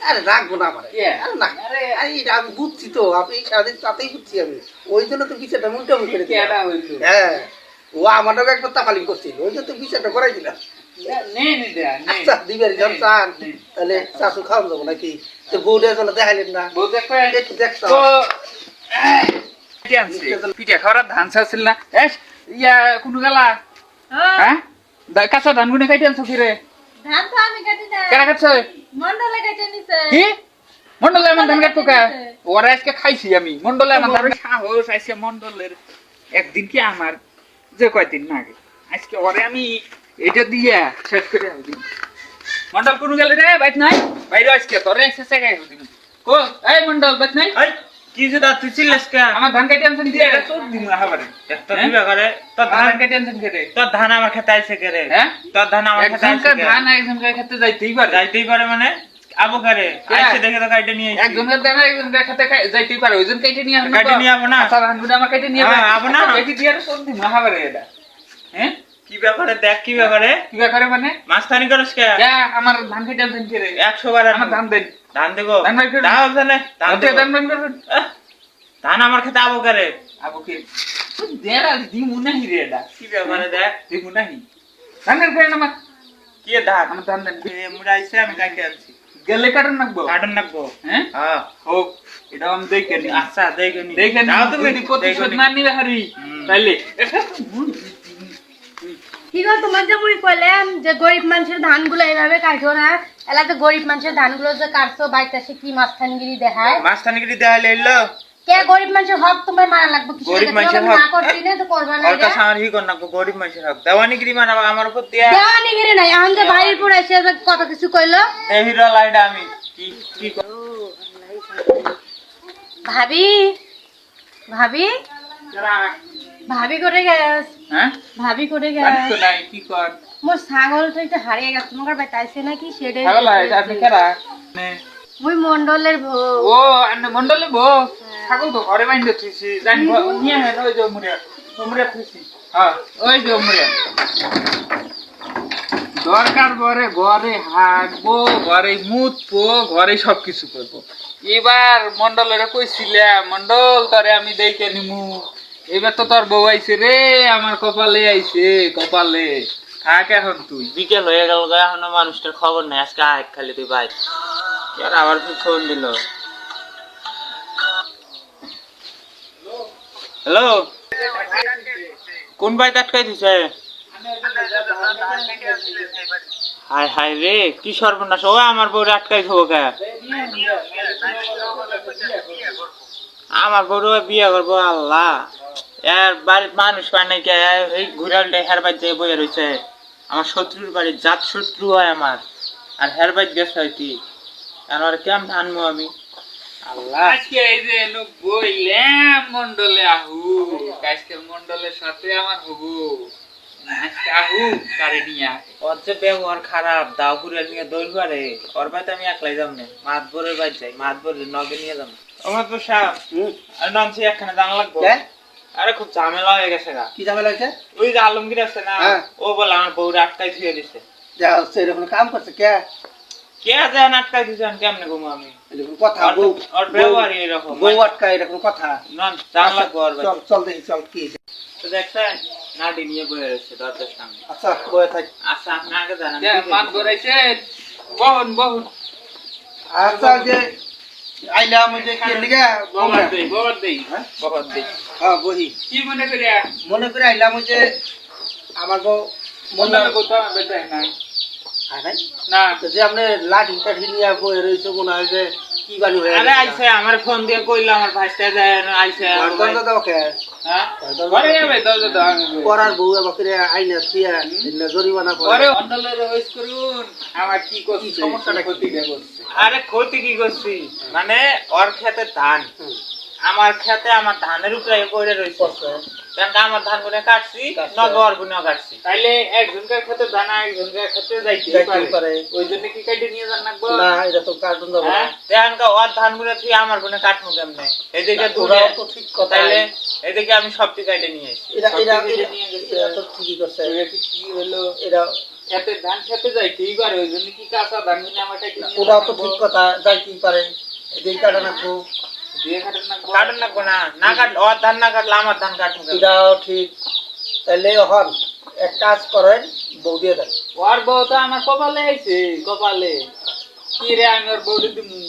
আরে রাখব না আমার। না। আরে আরে আমি বুঝছি তো আপনি সারাদিন তাতেই বুঝছি আমি। ওই জন্য তো বিচারটা উল্টামি করে দিলাম। কেডা হইল? হ্যাঁ। ও আমারটাকে একবার তাকালিং করছিল ওই জন্য তো বিচারটা করাই দিলাম। নে নে দেয়া নে আচ্ছা দিবেন যখন চান। তাহলে খাওয়ান যাব নাকি? তো বউটা জন্য দেখাইলেন না। একটু পিঠে খাওয়ার ধান চাচ্ছিল না। এস ইয়া কোনো গেলা? হ্যাঁ? দা- কাঁচা ধান গুনে খাইতে আনছো ফিরে ধান তো আমি কাটি না কেনা খাচ্ছে মন্ডলে কেটে নিছে কি? মন্ডলে এমন ধান কাটতো কা? ওরা আজকে খাইছি আমি। মন্ডলে এমন ধান সাহস আজকে মন্ডলের একদিন কি আমার? যে কয়দিন না আগে। আজকে ওরে আমি এটা দিয়া শেষ করে আনছি মন্ডল কোন গেলে রে বাইত নাই। বাইরে আজকে তোরে এসে সেগাই দিন কো এই মন্ডল বাইত নাই? কি যে দা তুই চিল্লাস কে? আমার ধান কাটি আনছেন দিয়ে এটা তোর দিন হাবারে একটা দিবা করে, তোর ধান কাটি আনছেন কে রে তোর ধান আমার খেতে আইছে কে রে? হ্যাঁ তোর ধান আমার খেতে আইছে একজনকার কে? ধান একজনকার ক্ষেত্রে যাইতেই পারে যাইতেই পারে মানে আবু কারে কে? আইছে দেখে তো কাইটে নিয়ে আইছি। একজনের ধান একজনকার ক্ষেত্রে খাই- যাইতেই পারে ওইজন কেটে নিয়ে আসবে কাইটে নিয়ে যাব না। আচ্ছা ধানগুলো আমার কেটে নিয়ে হ্যাঁ, যাব না। কেটে দিয়ে আর তোর দিন হাবারে এটা হ্যাঁ কি ব্যাপারে দেখ কি ব্যাপারে? কি ব্যাপারে মানে? মাস্তানি করিস কে? আমার ধান কেটে আনছেন কে রে একশো বার আমার ধান দেন। ধান দেবো। ধান দাও তাহলে ধান ওতে ধান ধান আমার খেতে আবু কারে আবু কে? দেড়া দি মুনাহি রে এটা। কি ব্যাপারে দেখ? দি মুনাহি ধান দেন করে আমার। কি ধান? আমার ধান দেন। মুড়া আইছে আমি কাইটে আনছি। গেলে কাটন নাকবো? কাটন নাকবো। হ্যাঁ? হ্যাঁ। হোক এটা আমি দেখে নি আচ্ছা দেখে নি দেখে নি তুমি। প্রতিশোধ না নিবে হারি। তাইলে। তোমার যে মুই কইলাম যে গরিব মানুষের ধানগুলো এইভাবে কাটো না গরিব মানুষের ধানগুলো যে কাটছো বাইতে সে কি মাস্তানগিরি দেখায়? মাস্তানি কি দেখাইলে এলো। কে গরিব মানুষের হক তোমার মানা লাগবে? কিছু গরিব মানুষের তোমাকে না হক? না তো করবা না ওর কাছে হি কর গরিব মানুষের হক। দেওয়ানিগিরি মানে আমার উপর দিয়া দেওয়ানি নাই এখন যে ভাইয়ের পর এসে যে কত কিছু কইলো। এই হিরো লাইনটা আমি। কি কি ভাবি ভাবি। ভাবি করে গেছ? হ্যাঁ? ভাবি করে জানি তো নাই কি কর? মোর ছাগলটা হারিয়ে গেছে। তোমার বেটাইছে নাকি? সেটাই ছাগল হয় আপনি কেরা মুই মন্ডলের বউ। ও আন্নে মন্ডলে বো ছাগল তো ঘরে থুইছি। জানি নিয়ে হেন ওই যে মুরিয়া মুরিয়া থুইছি। হ্যাঁ ওই যে মুরিয়া দরকার ঘরে ঘরে হাঁকবো ঘরে মুতবো ঘরে সব কিছু করব। এবার মন্ডলের কইছিলাম মন্ডল তরে আমি দেখে নিমু। এবার তো তোর বউ আইছে রে, আমার কপালে আইছে, কপালে। থাক এখন তুই। বিকেল হয়ে গেল এখনও মানুষটার খবর নেই, আজকে আয় খালি তুই ভাই আর আবার ফোন দিল? হ্যালো? কোন ভাই আটকাই দিছে? হাই হাই রে, কি সর্বনাশ। ও আমার বউরে আটকাই খাব কে? আমার বউরে বিয়ে করব, আল্লাহ। এর বাড়ির মানুষ পায় নাকি এই ঘুরালটা হের বাড়ি যেয়ে বয়ে রয়েছে আমার শত্রুর বাড়ি জাত শত্রু হয় আমার। আর হের বাড়ি গেছে হয় কি? আর কেমন আনব আমি? আল্লাহ। আজকে এই যে এনু বইলাম মন্ডলে আহু আজকে মন্ডলের সাথে আমার হবু। আহু কারে নিয়ে ওর যে ব্যবহার খারাপ ঘুরাল নিয়ে ওর বাড়িতে আমি একলাই যাম না বাড়ি যাই নগে নিয়ে যাম। আমার তো সাপ নামছি একখানে জানা লাগবো। কে? আরে খুব ঝামেলা হয়ে গেছে গা। কি ঝামেলা হয়েছে? ওই যে আলমগীর আছে না হ্যাঁ। ও বলে আমার বউরে আটকাই ধুয়ে দিছে। যা হচ্ছে এরকম কাম করছে কে? কে যায় আটকাই দিছে আমি কেমনে ঘুমো আমি? কথা বউ ওর ব্যবহারই এরকম বউ কথা। না জানা লাগবো চল চল দেখি চল কি তো দেখছেন নাডি নিয়ে বয়ে রয়েছে দরজার সামনে। আচ্ছা বয়ে থাক। আচ্ছা আপনি আগে জানান মান গড়াইছে বহুন বহুন। আচ্ছা যে কি লিগা দেই দেই। হ্যাঁ? দেই। হ্যাঁ বহি। কি মনে করিয়া? মনে করে মনে বেটাই নাই। না। তো যে আপনি লাঠি টাঠি নিয়ে বয়ে রয়েছে মনে হয় যে কি বাড়ি হয়ে আরে আইছে আমার ফোন দিয়ে কইলো আমার ভাইটা যায় আইছে দরজা দাও কে হ্যাঁ? ঘরে যাবে দরজা দাও আমি বউ আমাকে আইনা জরিমানা হইস করুন আমার কি করছে কি? সমস্যাটা কি? ক্ষতিটা করছে? আরে ক্ষতি কি করছি? মানে ওর খেতে ধান। আমার খেতে আমার ধানের উপরে পড়ে আমার ধান গুনে কাটছি কাটছে। নগে ওর গুনেও কাটছি। তাইলে একজনকার ক্ষেত্রে দানা একজনকার ক্ষেত্রে যাইতে পারে। পারে। ওই জন্য কি কাইটে নিয়ে যান না এটা তো কার্টুন দেবো হ্যাঁ? ওর ধান গুনে তুই আমার গুনে কাটবো কেমনে? এদিকে দূরে তো ঠিক কথা। তাইলে এদিকে আমি সব কাটে নিয়ে এসেছি এটা এটা নিয়ে গেছি। এটা তো ঠিকই করছে। এটা কি কি হলো? এটা খেতে ধান খেতে যাই কি বার ওই জন্য কি কাঁচা ধান কিনে আমার ওটাও তো। ঠিক কথা যাইতেই পারে। এদিন কাটা। কাটুন না না না কাট ওর ধান না কাটলে আমার ধান কাটুন এটাও ঠিক। তাহলে হন এক কাজ করেন বউ দিয়ে দেন। ওর বউ তো আমার কপালে আইছে কপালে। কি রে আমি ওর বউটি দিমু?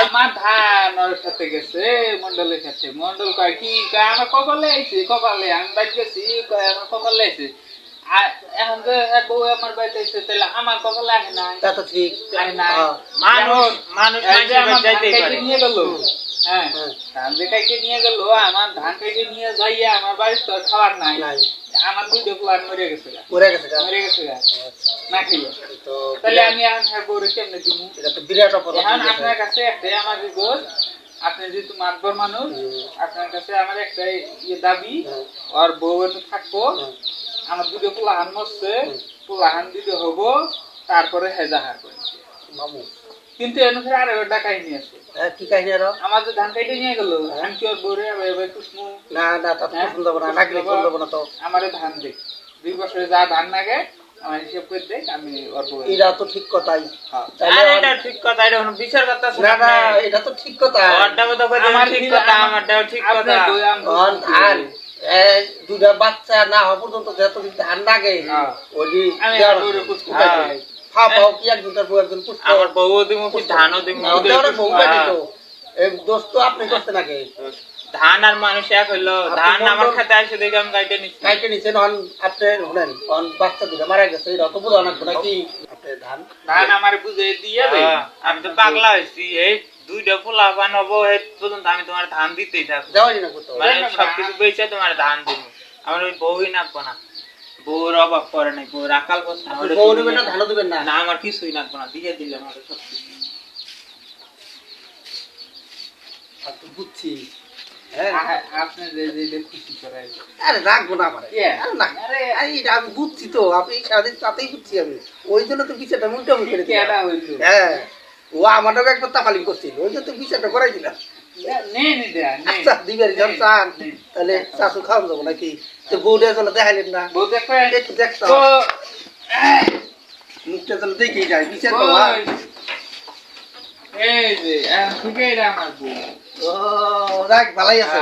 আমার ধান ওর সাথে গেছে মন্ডলের সাথে। মন্ডল কয় কি কয় আমার কপালে আইছে কপালে। আমি বাড়ি গেছি কয় আমার কপালে আইছে। আর এখন যে বউ আমার বাড়িতে আইছে তাহলে আমার কপালে আসে নাই। তা তো ঠিক। আসে। মানুষ নিয়ে গেল। হ্যাঁ। হ্যাঁ। ধান যে কেটে নিয়ে গেল আমার ধান কেটে নিয়ে যাইয়া আমার বাড়ির তো খাবার নাই। আমার দুইটা প্লান মরে গেছে মরে গেছে মরে গেছে না খাইয়া তো তাহলে আমি এখন হ্যাঁ বউরে কেমনে দিমু? এটা তো বিরাট অপরাধ। এখন আপনার কাছে একটাই আমার রিপোর্ট। আপনি যেহেতু মাতবর মানুষ আপনার কাছে আমার একটাই ইয়ে দাবি হ্যাঁ। আর বউ থাকব। হ্যাঁ। আমার দুটো পোলাহান মরছে। পোলাহান দিতে হব তারপরে হেজাহার করে। মামু কিন্তু অনুসারে আরে নিয়ে আসে। হ্যাঁ, কি কাহিনী আরও? আমার ধান কাইটে নিয়ে গেল আমি কি ওর বউরে এবার এবার কুসমু না না তা তো হ্যাঁ? না না তো। আমারে ধান দে। দুই বছরে যা ধান লাগে আমার হিসেব করে দেখ আমি ওর বউ এটা তো ঠিক কথাই। হ্যাঁ। আরে এটা ঠিক কথা এটা কোনো বিচার কথা না না এটা তো ঠিক কথা। তো কথা আমার ঠিক কথা আমার- আমারটাও ঠিক কথা। আর এই দুটা বাচ্চা না হওয়া পর্যন্ত যতদিন ধান লাগে হ্যাঁ। ওই যে আমি দেওয়ার আর বউরে পুষতে উপায় পারি। নেই। ফা পাও কি একজন তার বউ একজন পুষতে আমার বউ দিমু কি ধানও দিমু না, বউ বাড়ি তো। এই দোষ আপনি করতেন আগে ধান আর মানুষ এক হইল। ধান আমার খাতে আসে দেখে আমি গাইতে নিচ্ছি কাইটে নিছেন হন আপনি শুনেন হন বাচ্চা দুটা মারা গেছে লাগবে নাকি? আপনি ধান ধান আমার বুঝে দিয়ে হ্যাঁ, আমি তো পাগলা হয়েছি এই দুইটা পোলা বানাবো এই পর্যন্ত আমি তোমার ধান দিতেই থাকব। মানে সবকিছু বেচে তোমার ধান দিব আমার ওই বউই নাকবো না। বউর অভাব করে নাই বউর আকাল নেবেন না দেবেন না। না আমার কিছুই নাকবো না দিয়ে আমার সব বুঝছি। হ্যাঁ আ- আপনি যে যে যে খুশি করাই আরে রাখব না আমার। Yeah. আরে না। আরে। আমি বুঝছি তো আপনি সারাদিন তাতেই বুঝছি আমি। ওই জন্য তো বিচারটা হ্যাঁ ও আমারটাকে একবার তাপালিং করছিল ওই জন্য তো বিচারটা করাই দিলাম। আচ্ছা দিবেন যখন চান তাহলে শাশু খাওয়ান যাব নাকি তো বউটা যেন দেখাইলেন না বউ একটু দেখতাম মুখটা যেন দেখেই যায় বিচার তো ওই। এই যে এখন আমার বউ ও রাখ ভালাই আছে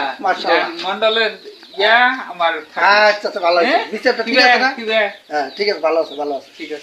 মন্ডলের ইয়া আমার আচ্ছা ভালো আছে? বিচারটা ঠিক আছে না হ্যাঁ ঠিক আছে ভালো আছে ভালো আছে ঠিক আছে